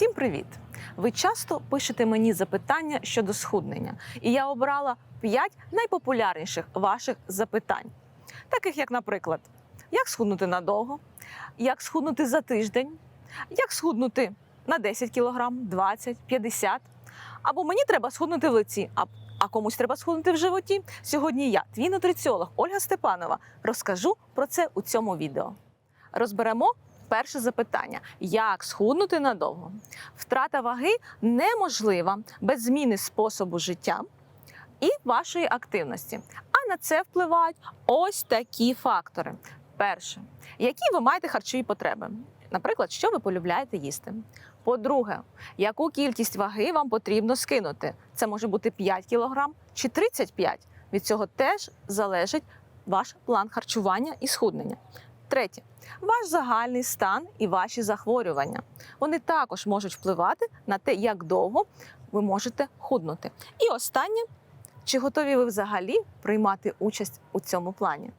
Всім привіт! Ви часто пишете мені запитання щодо схуднення, і я обрала 5 найпопулярніших ваших запитань, таких як, наприклад, як схуднути надовго, як схуднути за тиждень, як схуднути на 10 кг, 20, 50, або мені треба схуднути в лиці, а, комусь треба схуднути в животі. Сьогодні я, твій нутриціолог Ольга Степанова, розкажу про це у цьому відео. Розберемо перше запитання: як схуднути надовго? Втрата ваги неможлива без зміни способу життя і вашої активності. А на це впливають ось такі фактори. Перше, які ви маєте харчові потреби? Наприклад, що ви полюбляєте їсти. По-друге, яку кількість ваги вам потрібно скинути? Це може бути 5 кг чи 35 Від цього теж залежить ваш план харчування і схуднення. Третє, ваш загальний стан і ваші захворювання. Вони також можуть впливати на те, як довго ви можете худнути. І останнє, чи готові ви взагалі приймати участь у цьому плані?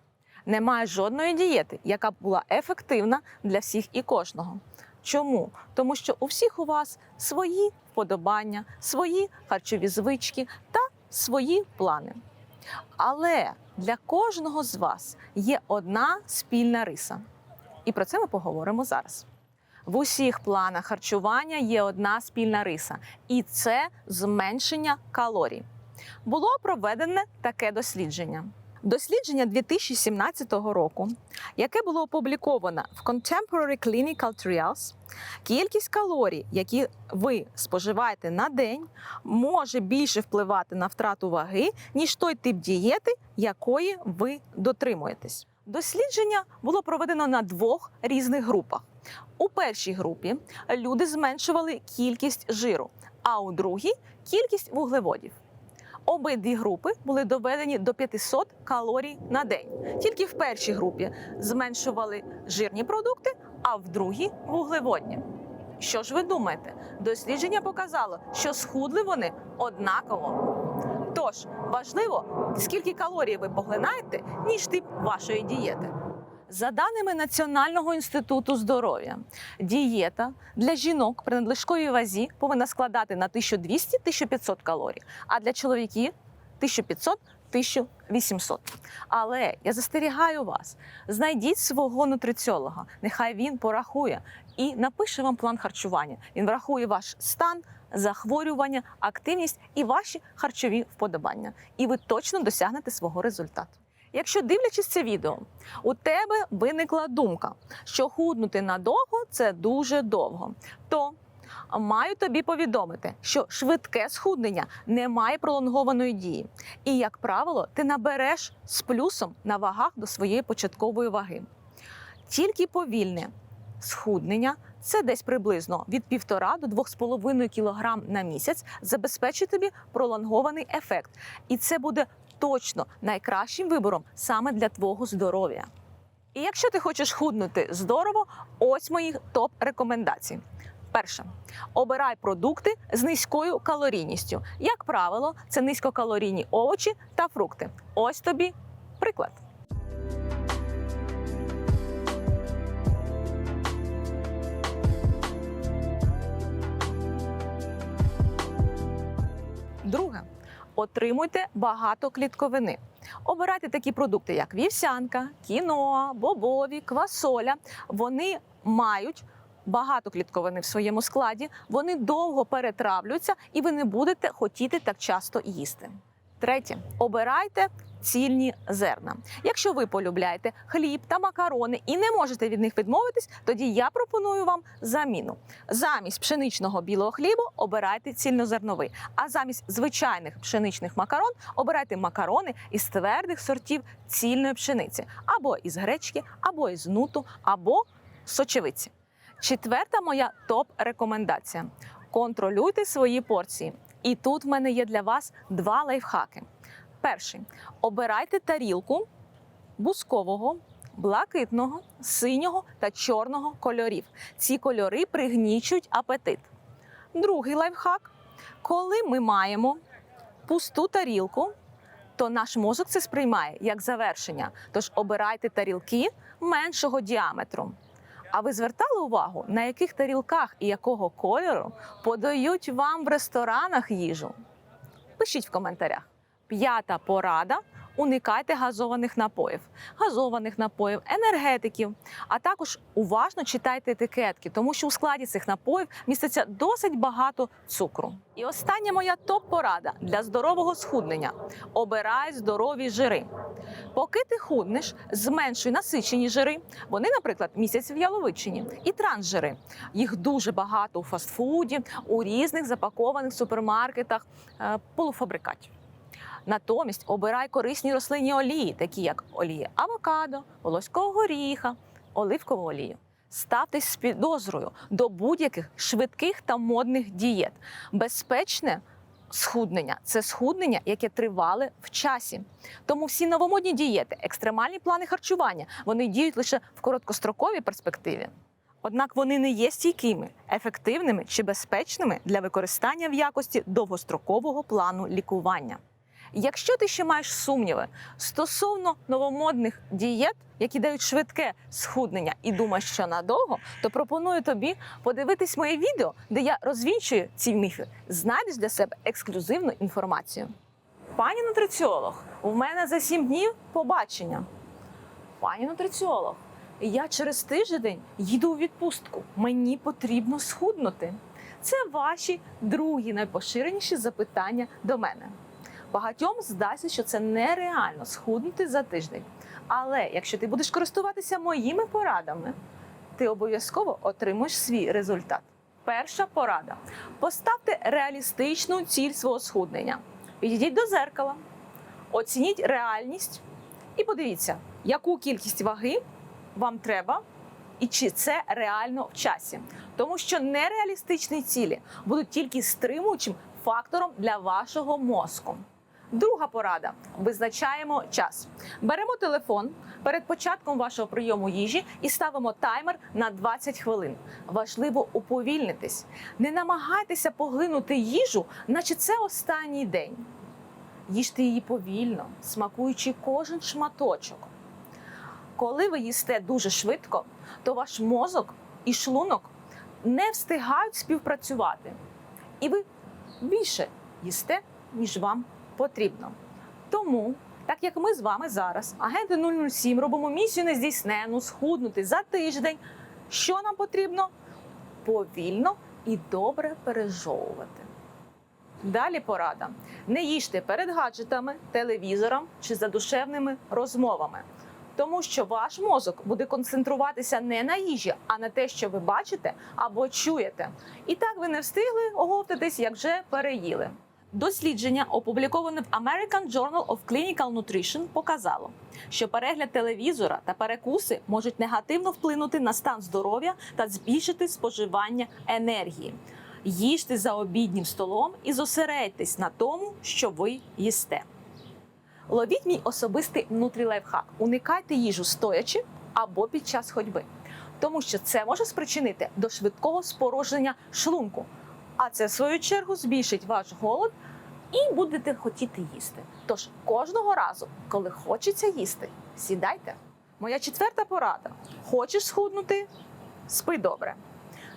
Немає жодної дієти, яка б була ефективна для всіх і кожного. Чому? Тому що у всіх у вас свої вподобання, свої харчові звички та свої плани. Але для кожного з вас є одна спільна риса. І про це ми поговоримо зараз. В усіх планах харчування є одна спільна риса, і це зменшення калорій. Було проведене таке дослідження. Дослідження 2017 року, яке було опубліковано в Contemporary Clinical Trials, кількість калорій, які ви споживаєте на день, може більше впливати на втрату ваги, ніж той тип дієти, якої ви дотримуєтесь. Дослідження було проведено на двох різних групах. У першій групі люди зменшували кількість жиру, а у другій кількість вуглеводів. Обидві групи були доведені до 500 калорій на день. Тільки в першій групі зменшували жирні продукти, а в другій вуглеводні. Що ж ви думаєте? Дослідження показало, що схудли вони однаково. Тож важливо, скільки калорій ви поглинаєте, ніж тип вашої дієти. За даними Національного інституту здоров'я, дієта для жінок при надлишковій вазі повинна складати на 1200-1500 калорій, а для чоловіків 1500-1800. Але я застерігаю вас: знайдіть свого нутриціолога, нехай він порахує і напише вам план харчування. Він врахує ваш стан, захворювання, активність і ваші харчові вподобання. І ви точно досягнете свого результату. Якщо дивлячись це відео, у тебе виникла думка, що худнути надовго це дуже довго, то маю тобі повідомити, що швидке схуднення не має пролонгованої дії. І, як правило, ти набереш з плюсом на вагах до своєї початкової ваги. Тільки повільне схуднення це десь приблизно від 1,5 до 2,5 кг на місяць забезпечить тобі пролонгований ефект. І це буде точно найкращим вибором саме для твого здоров'я. І якщо ти хочеш худнути здорово, ось мої топ рекомендації. Перше, обирай продукти з низькою калорійністю. Як правило, це низькокалорійні овочі та фрукти. Ось тобі приклад. Отримуйте багато клітковини. Обирайте такі продукти, як вівсянка, кіноа, бобові, квасоля. Вони мають багато клітковини в своєму складі, вони довго перетравлюються, і ви не будете хотіти так часто їсти. Третє, обирайте цільні зерна. Якщо ви полюбляєте хліб та макарони і не можете від них відмовитись, тоді я пропоную вам заміну. Замість пшеничного білого хлібу обирайте цільнозерновий, а замість звичайних пшеничних макарон обирайте макарони із твердих сортів цільної пшениці, або із гречки, або із нуту, або сочевиці. Четверта моя топ-рекомендація: контролюйте свої порції. І тут в мене є для вас два лайфхаки. Перший обирайте тарілку бускового, блакитного, синього та чорного кольорів. Ці кольори пригнічують апетит. Другий лайфхак: коли ми маємо пусту тарілку, то наш мозок це сприймає як завершення. Тож обирайте тарілки меншого діаметру. А ви звертали увагу, на яких тарілках і якого кольору подають вам в ресторанах їжу? Пишіть в коментарях. П'ята порада. Уникайте газованих напоїв, газованих напоїв, енергетиків, а також уважно читайте етикетки, тому що у складі цих напоїв міститься досить багато цукру. І остання моя топ-порада для здорового схуднення: обирай здорові жири. Поки ти худнеш, зменшуй насичені жири. Вони, наприклад, місяць в яловичині і трансжири. Їх дуже багато у фастфуді, у різних запакованих супермаркетах е, полуфабрикатів. Натомість обирай корисні рослинні олії, такі як олія авокадо, волоського горіха, оливкову олію. Ставтесь з підозрою до будь-яких швидких та модних дієт. Безпечне схуднення це схуднення, яке тривале в часі. Тому всі новомодні дієти, екстремальні плани харчування, вони діють лише в короткостроковій перспективі. Однак вони не є стійкими, ефективними чи безпечними для використання в якості довгострокового плану лікування. Якщо ти ще маєш сумніви стосовно новомодних дієт, які дають швидке схуднення, і думаєш, що надовго, то пропоную тобі подивитись моє відео, де я розвінчую ці міфи. Знайдеш для себе ексклюзивну інформацію. Пані нутриціолог, у мене за сім днів побачення. Пані нутриціолог, я через тиждень їду у відпустку. Мені потрібно схуднути. Це ваші другі найпоширеніші запитання до мене. Багатьом здасться, що це нереально схуднути за тиждень. Але якщо ти будеш користуватися моїми порадами, ти обов'язково отримаєш свій результат. Перша порада: поставте реалістичну ціль свого схуднення. Підійдіть до зеркала, оцініть реальність і подивіться, яку кількість ваги вам треба, і чи це реально в часі. Тому що нереалістичні цілі будуть тільки стримуючим фактором для вашого мозку. Друга порада: визначаємо час. Беремо телефон перед початком вашого прийому їжі і ставимо таймер на 20 хвилин. Важливо уповільнитись. Не намагайтеся поглинути їжу, наче це останній день. Їжте її повільно, смакуючи кожен шматочок. Коли ви їсте дуже швидко, то ваш мозок і шлунок не встигають співпрацювати. І ви більше їсте, ніж вам потрібно. Тому, так як ми з вами зараз, агенти 007, робимо місію нездійснену, схуднути за тиждень, що нам потрібно? Повільно і добре пережовувати. Далі порада: не їжте перед гаджетами, телевізором чи задушевними розмовами. Тому що ваш мозок буде концентруватися не на їжі, а на те, що ви бачите або чуєте. І так ви не встигли оговтатись, як вже переїли. Дослідження, опубліковане в American Journal of Clinical Nutrition, показало, що перегляд телевізора та перекуси можуть негативно вплинути на стан здоров'я та збільшити споживання енергії. Їжте за обіднім столом і зосередьтесь на тому, що ви їсте. Ловіть мій особистий нутрілайфхак. Уникайте їжу стоячи або під час ходьби, тому що це може спричинити до швидкого спорожнення шлунку. А це, в свою чергу, збільшить ваш голод і будете хотіти їсти. Тож кожного разу, коли хочеться їсти, сідайте. Моя четверта порада: хочеш схуднути? Спи добре.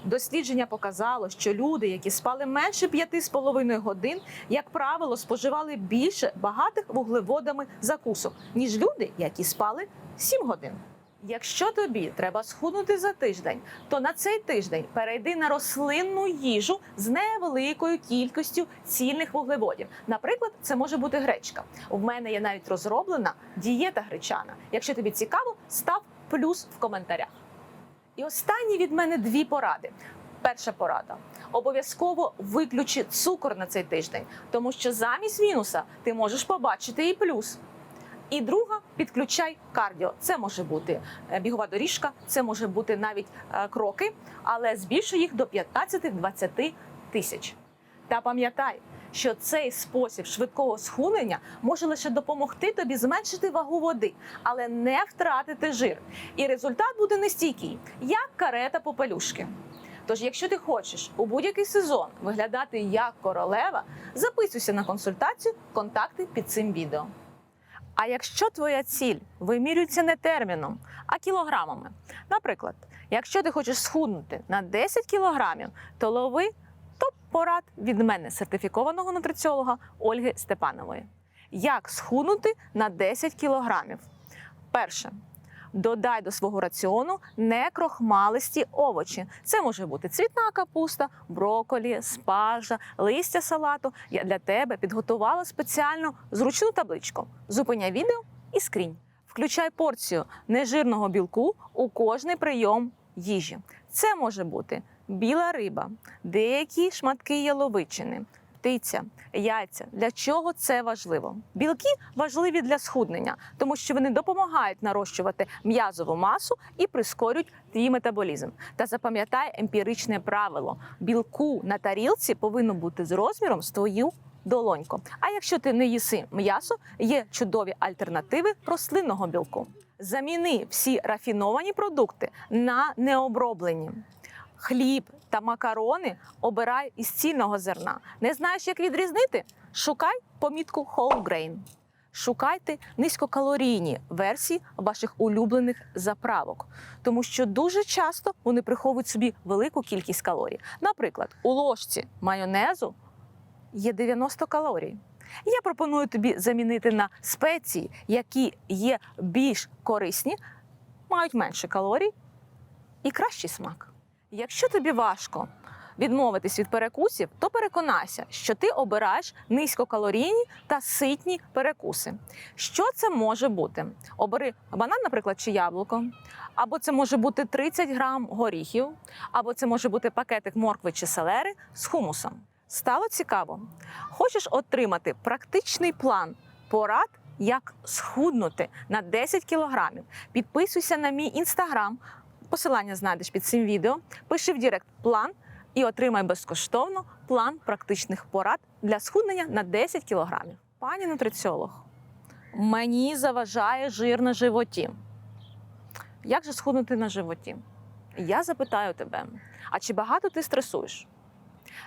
Дослідження показало, що люди, які спали менше 5,5 годин, як правило, споживали більше багатих вуглеводами закусок, ніж люди, які спали 7 годин. Якщо тобі треба схуднути за тиждень, то на цей тиждень перейди на рослинну їжу з невеликою кількістю цільних вуглеводів. Наприклад, це може бути гречка. У мене є навіть розроблена дієта гречана. Якщо тобі цікаво, став плюс в коментарях. І останні від мене дві поради. Перша порада: обов'язково виключи цукор на цей тиждень, тому що замість мінуса ти можеш побачити і плюс. І друга підключай кардіо. Це може бути е, бігова доріжка, це може бути навіть е, кроки, але збільшуй їх до 15-20 тисяч. Та пам'ятай, що цей спосіб швидкого схуднення може лише допомогти тобі зменшити вагу води, але не втратити жир. І результат буде нестійкий, як карета попелюшки. Тож, якщо ти хочеш у будь-який сезон виглядати як королева, записуйся на консультацію, контакти під цим відео. А якщо твоя ціль вимірюється не терміном, а кілограмами, наприклад, Якщо ти хочеш схуднути на 10 кілограмів, то лови топ-порад від мене, сертифікованого нутриціолога Ольги Степанової. Як схуднути на 10 кілограмів? Перше. Додай до свого раціону некрохмалисті овочі. Це може бути цвітна капуста, броколі, спаржа, листя салату. Я для тебе підготувала спеціально зручну табличку. Зупиняй відео і скрінь. Включай порцію нежирного білку у кожний прийом їжі. Це може бути біла риба, деякі шматки яловичини, птиця, яйця. Для чого це важливо? Білки важливі для схуднення, тому що вони допомагають нарощувати м'язову масу і прискорюють твій метаболізм. Та запам'ятай емпіричне правило: білку на тарілці повинно бути з розміром з твою долоньку. А якщо ти не їси м'ясо, є чудові альтернативи рослинного білку. Заміни всі рафіновані продукти на необроблені. Хліб та макарони обирай із цільного зерна. Не знаєш, як відрізнити? Шукай помітку whole grain. Шукайте низькокалорійні версії ваших улюблених заправок, тому що дуже часто вони приховують собі велику кількість калорій. Наприклад, у ложці майонезу є 90 калорій. Я пропоную тобі замінити на спеції, які є більш корисні, мають менше калорій і кращий смак. Якщо тобі важко відмовитись від перекусів, то переконайся, що ти обираєш низькокалорійні та ситні перекуси. Що це може бути? Обери банан, наприклад, чи яблуко, або це може бути 30 грам горіхів, або це може бути пакетик моркви чи селери з хумусом. Стало цікаво? Хочеш отримати практичний план порад, як схуднути на 10 кілограмів? Підписуйся на мій інстаграм. Посилання знайдеш під цим відео. Пиши в Дірект план і отримай безкоштовно план практичних порад для схуднення на 10 кілограмів. Пані нутриціолог, мені заважає жир на животі. Як же схуднути на животі? Я запитаю тебе: а чи багато ти стресуєш?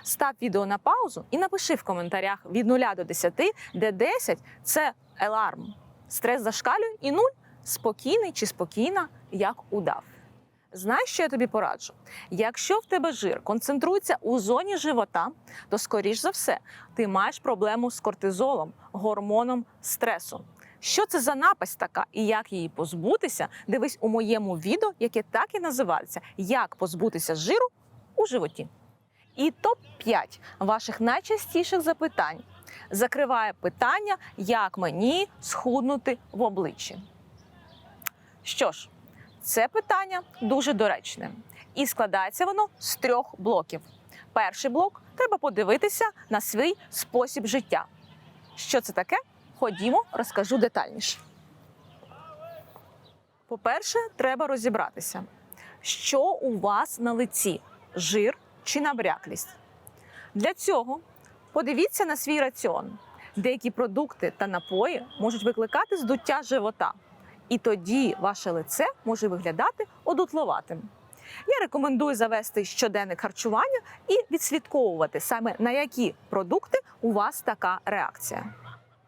Став відео на паузу і напиши в коментарях від 0 до 10, де 10 це еларм. Стрес зашкалює і 0 спокійний чи спокійна, як удав. Знаєш, що я тобі пораджу? Якщо в тебе жир концентрується у зоні живота, то скоріш за все ти маєш проблему з кортизолом, гормоном стресу. Що це за напасть така і як її позбутися? Дивись у моєму відео, яке так і називається Як позбутися жиру у животі. І топ-5 ваших найчастіших запитань закриває питання, як мені схуднути в обличчі. Що ж, це питання дуже доречне. І складається воно з трьох блоків. Перший блок треба подивитися на свій спосіб життя. Що це таке? Ходімо, розкажу детальніше. По-перше, треба розібратися, що у вас на лиці жир чи набряклість. Для цього подивіться на свій раціон. Деякі продукти та напої можуть викликати здуття живота, і тоді ваше лице може виглядати одутловатим. Я рекомендую завести щоденник харчування і відслідковувати саме на які продукти у вас така реакція.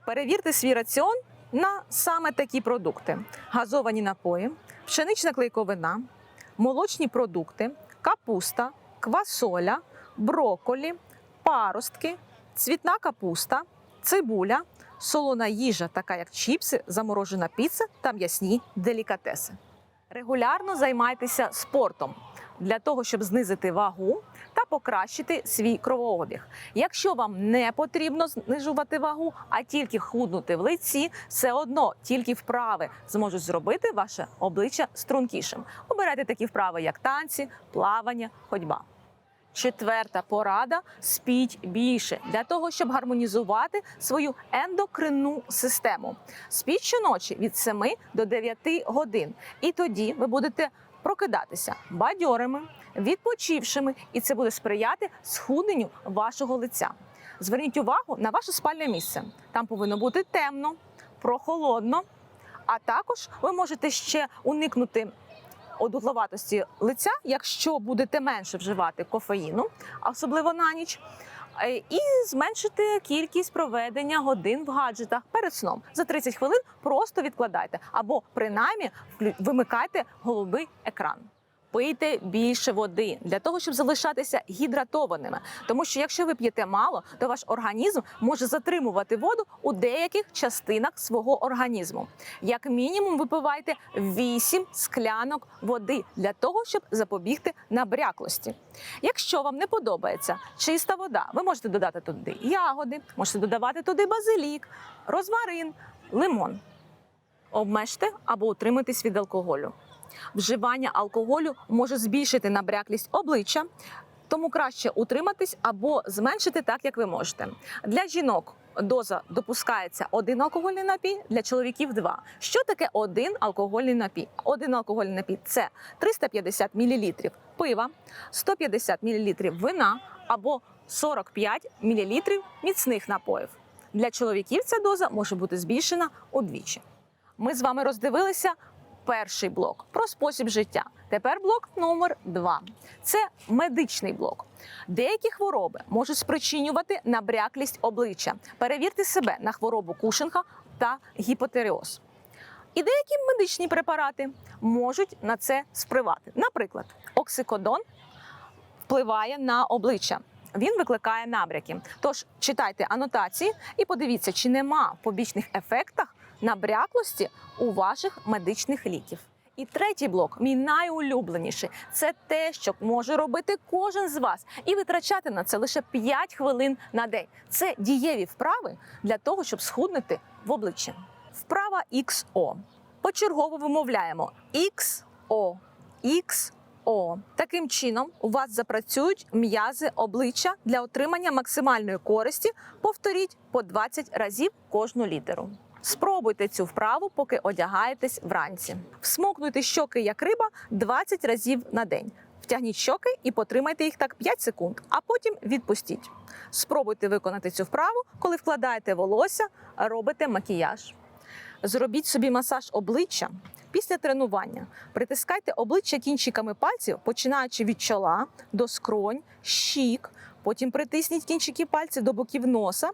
Перевірте свій раціон на саме такі продукти: газовані напої, пшенична клейковина, молочні продукти, капуста, квасоля, броколі, паростки, цвітна капуста, цибуля, солона їжа, така як чіпси, заморожена піца та м'ясні делікатеси. Регулярно займайтеся спортом для того, щоб знизити вагу та покращити свій кровообіг. Якщо вам не потрібно знижувати вагу, а тільки худнути в лиці, все одно тільки вправи зможуть зробити ваше обличчя стрункішим. Обирайте такі вправи, як танці, плавання, ходьба. Четверта порада спіть більше для того, щоб гармонізувати свою ендокринну систему. Спіть щоночі від 7 до 9 годин, і тоді ви будете прокидатися бадьорими, відпочившими, і це буде сприяти схудненню вашого лиця. Зверніть увагу на ваше спальне місце. Там повинно бути темно, прохолодно. А також ви можете ще уникнути одутловатості лиця, якщо будете менше вживати кофеїну, особливо на ніч. е, І зменшити кількість проведення годин в гаджетах перед сном. За 30 хвилин просто відкладайте або принаймні вимикайте голубий екран. Пийте більше води для того, щоб залишатися гідратованими. Тому що якщо ви п'єте мало, то ваш організм може затримувати воду у деяких частинах свого організму. Як мінімум, випивайте 8 склянок води для того, щоб запобігти набряклості. Якщо вам не подобається чиста вода, ви можете додати туди ягоди, можете додавати туди базилік, розмарин, лимон. Обмежте або утримуйтесь від алкоголю. Вживання алкоголю може збільшити набряклість обличчя, тому краще утриматись або зменшити так, як ви можете. Для жінок доза допускається один алкогольний напій, для чоловіків два. Що таке один алкогольний напій? Один алкогольний напій це 350 мл пива, 150 мл вина або 45 мл міцних напоїв. Для чоловіків ця доза може бути збільшена удвічі. Ми з вами роздивилися перший блок про спосіб життя. Тепер блок номер два. Це медичний блок. Деякі хвороби можуть спричинювати набряклість обличчя. Перевірте себе на хворобу Кушинга та гіпотереоз. І деякі медичні препарати можуть на це спривати. Наприклад, оксикодон впливає на обличчя. Він викликає набряки. Тож читайте анотації і подивіться, чи нема побічних ефектах набряклості у ваших медичних ліків. І третій блок, мій найулюбленіший, це те, що може робити кожен з вас, і витрачати на це лише 5 хвилин на день. Це дієві вправи для того, щоб схуднути в обличчі. Вправа XO. Почергово вимовляємо XO, XO. Таким чином у вас запрацюють м'язи обличчя для отримання максимальної користі. Повторіть по 20 разів кожну літеру. Спробуйте цю вправу, поки одягаєтесь вранці. Всмокнуйте щоки як риба 20 разів на день. Втягніть щоки і потримайте їх так 5 секунд, а потім відпустіть. Спробуйте виконати цю вправу, коли вкладаєте волосся, робите макіяж. Зробіть собі масаж обличчя після тренування. Притискайте обличчя кінчиками пальців, починаючи від чола до скронь, щік. Потім притисніть кінчики пальців до боків носа,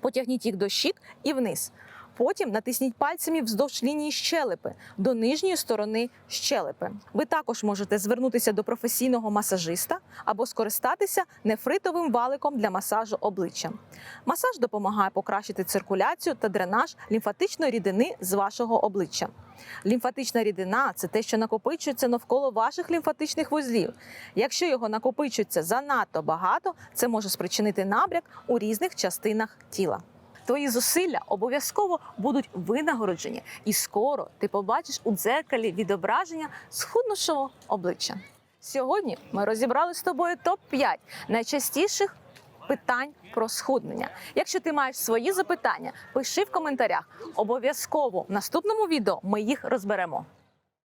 потягніть їх до щік і вниз. Потім натисніть пальцями вздовж лінії щелепи до нижньої сторони щелепи. Ви також можете звернутися до професійного масажиста або скористатися нефритовим валиком для масажу обличчя. Масаж допомагає покращити циркуляцію та дренаж лімфатичної рідини з вашого обличчя. Лімфатична рідина це те, що накопичується навколо ваших лімфатичних вузлів. Якщо його накопичується занадто багато, це може спричинити набряк у різних частинах тіла. Твої зусилля обов'язково будуть винагороджені, і скоро ти побачиш у дзеркалі відображення схуднушого обличчя. Сьогодні ми розібрали з тобою топ 5 найчастіших питань про схуднення. Якщо ти маєш свої запитання, пиши в коментарях. Обов'язково в наступному відео ми їх розберемо.